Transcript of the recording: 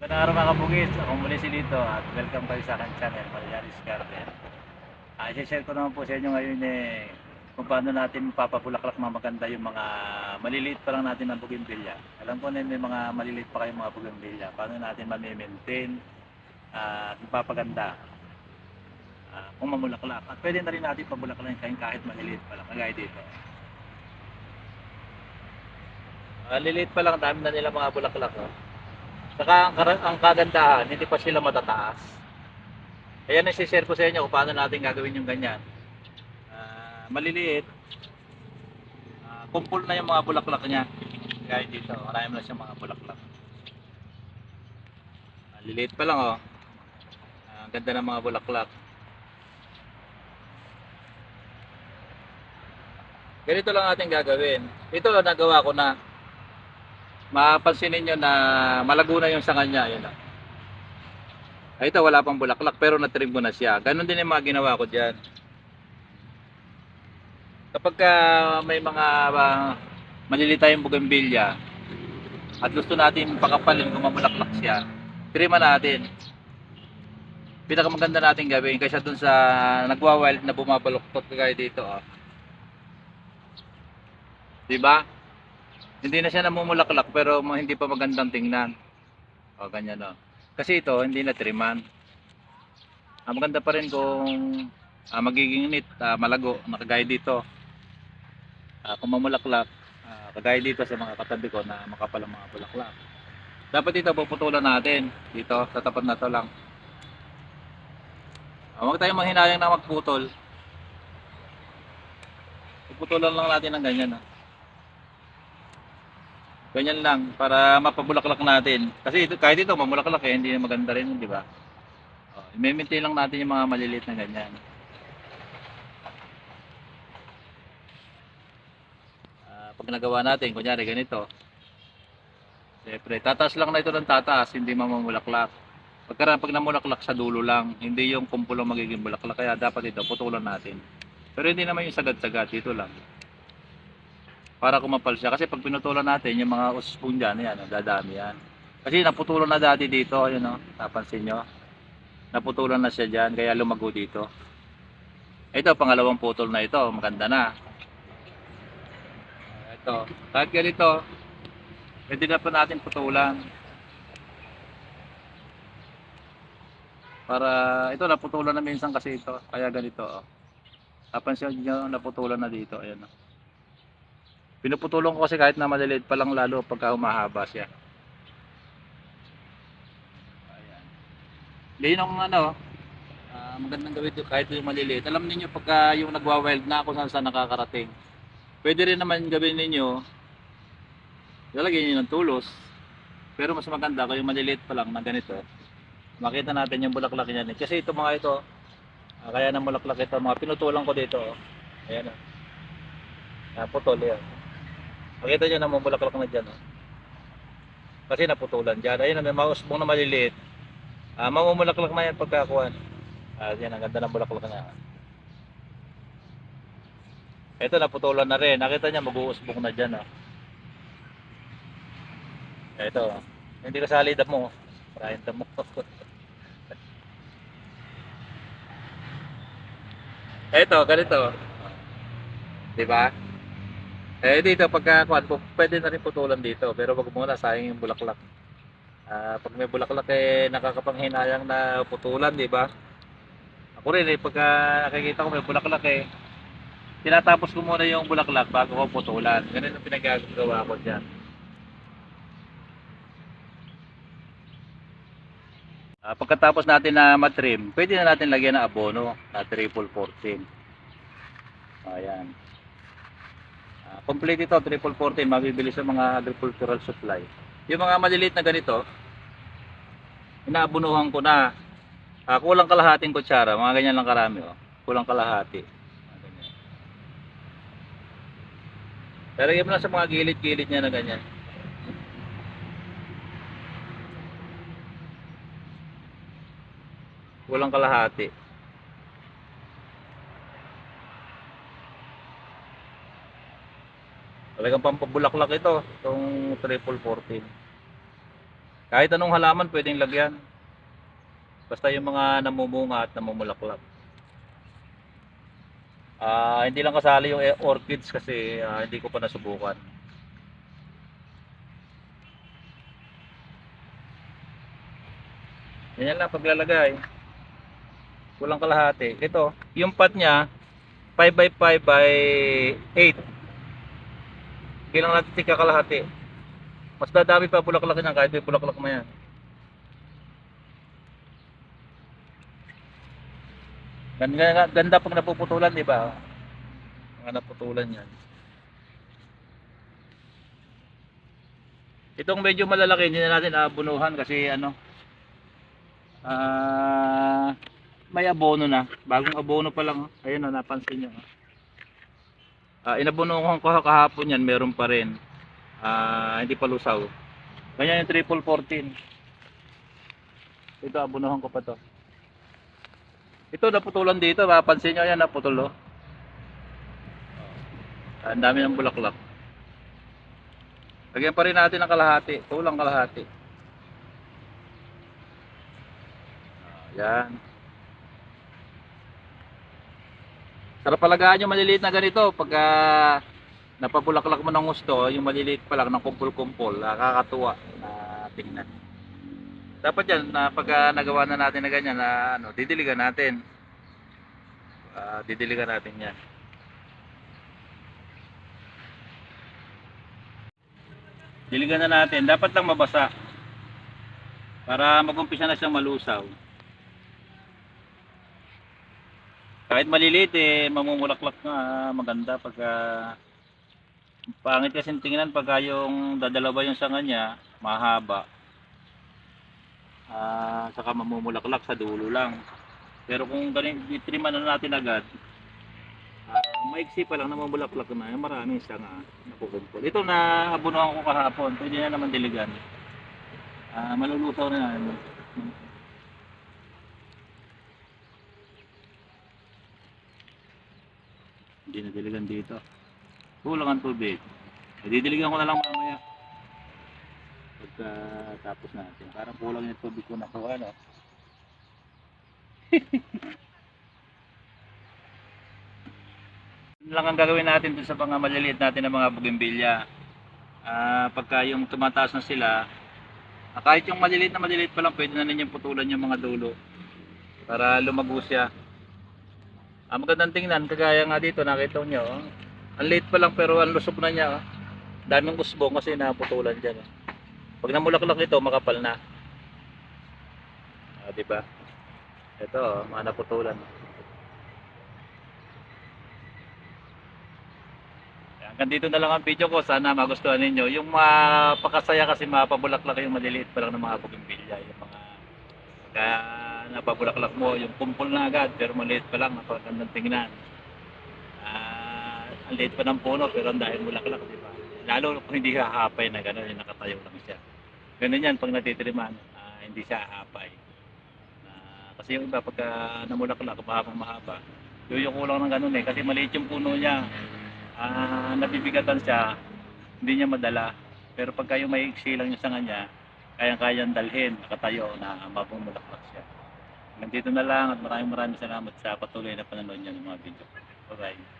Magandang araw mga kabugis, ako muli si Lito at welcome kayo sa aking channel, Mariaris Garden. Ah, i-share ko naman po sa inyo ngayon eh, kung paano natin papabulaklak na maganda yung mga maliliit pa lang natin na bougainvillea. Alam ko na may mga maliliit pa kayong mga bougainvillea, paano natin ma-maintain at mapapaganda ah, kung mamulaklak. At pwede na rin natin pabulaklakin kahit, kahit maliliit pa lang, kagaya dito. Ah, liliit pa lang, dami na nila mga bulaklak. Oh. Saka ang, ang kagandahan, hindi pa sila matataas. Kaya nasi-share ko sa inyo kung paano natin gagawin yung ganyan. Ah, maliliit. Ah, kumpul na yung mga bulaklak niya. Gaya dito, marami na siyang mga bulaklak. Maliliit pa lang oh. Ah, ang ganda ng mga bulaklak. Ganito lang ating gagawin. Ito nagawa ko na mapapansin ninyo na malago na yung sanga niya. Yun lang. Ay, ito wala pang bulaklak pero natrim ko na siya. Ganon din yung mga ginawa ko dyan. Kapag ka may mga uh, maliliit tayong bougainvillea at gusto natin pakapalin kung mabulaklak siya, trima natin. Pinakamaganda natin gawin kaysa dun sa nagwa-wild na bumabaluktot kagaya dito. Oh. Diba? Hindi na siya namumulaklak pero hindi pa magandang tingnan. O, ganyan o. Kasi ito, hindi na triman. Ah, maganda pa rin kung ah, magiging neat, ah, malago, nakagaya dito. Ah, kung mamulaklak, ah, kagaya dito sa mga katabi ko na makapal ang mga bulaklak. Dapat ito puputulan natin. Dito, sa tapat na to lang. Ah, huwag tayong manghinayang na magputol. Puputulan lang natin ng ganyan. ah. Ganyan lang para mapabulaklak natin. Kasi ito, kahit ito mamulaklak eh, hindi na maganda rin, di ba? Oh, i-maintain lang natin yung mga maliliit na ganyan. Ah, pag nagawa natin, kunyari ganito. Siyempre, tataas lang na ito ng tataas, hindi mamamulaklak. Pagka pag namulaklak sa dulo lang, hindi yung kumpulong magiging bulaklak. Kaya dapat ito, putulan natin. Pero hindi naman yung sagad-sagad, dito lang para kumapal siya. Kasi pag pinutulan natin, yung mga uspon dyan, yan, oh, dadami yan. Kasi naputulan na dati dito, yun o, napansin nyo. Naputulan na siya dyan, kaya lumago dito. Ito, pangalawang putol na ito, maganda na. Ito, kahit ganito, pwede na pa natin putulan. Para, ito, naputulan na minsan kasi ito, kaya ganito. Oh. Napansin nyo, naputulan na dito, ayan o. Pinuputulong ko kasi kahit na maliliit pa lang lalo pagka humahaba siya. Ayan. Yan ang ano, ah, magandang gawin ito kahit yung maliliit. Alam niyo pagka yung nagwa-wild na kung saan saan nakakarating. Pwede rin naman gawin ninyo, lalagyan niyo ng tulos. Pero mas maganda kung yung maliliit pa lang na ganito. Makita natin yung bulaklak niyan. Kasi ito mga ito, ah, kaya ng bulaklak ito, mga pinutulang ko dito. Oh. Ayan. Oh. putol yan. Makita nyo na mabulaklak na dyan. Oh. Kasi naputulan dyan. Ayun, may mga usbong na maliliit. Ah, mamumulaklak na yan pagkakuhan. Ah, yan, ang ganda ng bulaklak niya. Ito, naputulan na rin. Nakita niya, mag-uusbong na dyan. Oh. Ito, oh. hindi kasali damo. Maraming damo. Ito, ganito. Di ba? Eh dito pagka kuan po, pwede na rin putulan dito pero wag muna sayang yung bulaklak. Ah, pag may bulaklak eh nakakapanghinayang na putulan, di ba? Ako rin eh pagka nakikita ko may bulaklak eh tinatapos ko muna yung bulaklak bago ko putulan. Ganun ang pinagagawa ko diyan. Ah, pagkatapos natin na matrim, pwede na natin lagyan ng abono na triple 14. Ayan. Complete ito, triple 14, mabibili sa mga agricultural supply. Yung mga maliliit na ganito, inaabunuhan ko na. Ah, kulang kalahating kutsara, mga ganyan lang karami. Oh. Kulang kalahati. Lalagyan mo lang sa mga gilid-gilid niya na ganyan. Kulang kalahati. Talagang pampabulaklak ito, itong triple 14. Kahit anong halaman pwedeng lagyan. Basta yung mga namumunga at namumulaklak. Ah, hindi lang kasali yung eh, orchids kasi ah, hindi ko pa nasubukan. Ganyan lang paglalagay. Kulang kalahati. Ito, yung pot niya 5 by 5 by 8. Kailangan natin tika kalahati. Mas dadami pa bulaklak niyan kahit may bulaklak mo yan. Ganda, ganda pag napuputulan, di ba? Mga naputulan yan. Itong medyo malalaki, hindi na natin aabunuhan kasi ano, ah, may abono na. Bagong abono pa lang. oh. Ayun na, napansin nyo. oh. Ah, inabunuhan ko kahapon yan, meron pa rin. Ah, hindi pa lusaw. Ganyan yung triple 14. Ito, abunuhan ko pa to. Ito, naputulan dito. Mapapansin nyo yan, naputol oh. Ah, Ang dami ng bulaklak. Lagyan pa rin natin ng kalahati. Tulang kalahati. Ah, Yan. Sarap palagaan yung maliliit na ganito pagka napabulaklak mo ng gusto, yung maliliit pa lang ng kumpul-kumpul, nakakatuwa na tingnan. Dapat yan, na pagka nagawa na natin na ganyan, na ano, didiligan natin. Ah, didiligan natin yan. Diligan na natin. Dapat lang mabasa. Para mag-umpisa na siyang malusaw. Kahit maliliit eh, mamumulaklak na ah, maganda pagka pangit kasi tingnan pagka yung dadalawa yung sanga niya, mahaba. Ah, saka mamumulaklak sa dulo lang. Pero kung ganun itriman na natin agad, ah, maiksi pa lang namumulaklak na, maraming sanga nakukumpol. Ito na abunuhan ko kahapon, pwede na naman diligan. Ah, malulusaw na yan. Hindi na diligan dito. Kulang ang tubig. Eh, didiligan ko na lang mamaya. Pagka tapos natin. Parang kulang yung tubig ko nakuha, no? Yun lang ang gagawin natin dun sa mga maliliit natin na mga bugimbilya. Ah, pagka yung tumataas na sila, ah, kahit yung maliliit na maliliit pa lang, pwede na ninyong putulan yung mga dulo para lumago siya. Ah, magandang tingnan, kagaya nga dito, nakita nyo, oh. ang liit pa lang pero ang lusog na niya. Oh. Daming usbong kasi naputulan dyan. Oh. Pag namulaklak ito, makapal na. Ah, di ba? Ito, oh, mga naputulan. Hanggang dito na lang ang video ko. Sana magustuhan ninyo. Yung mapakasaya kasi mapabulaklak yung maliliit pa lang ng mga bugimbilya. Yung mga kaya napabulaklak mo, yung kumpol na agad pero maliit pa lang, napakagandang tingnan. Ah, ang liit pa ng puno pero ang dahil bulaklak, di ba? Lalo kung hindi hahapay na gano'n, yung nakatayo lang siya. Ganun yan pag natitiriman, ah, hindi siya hahapay. Ah, kasi yung iba pagka namulaklak, mahabang mahaba, yuyuko lang ng ganun eh, kasi maliit yung puno niya. Ah, nabibigatan siya, hindi niya madala. Pero pagka yung may iksi lang yung sanga niya, kayang-kayang dalhin, nakatayo na mapumulaklak siya. Nandito na lang at maraming maraming salamat sa patuloy na panonood niyo ng mga video. Bye-bye.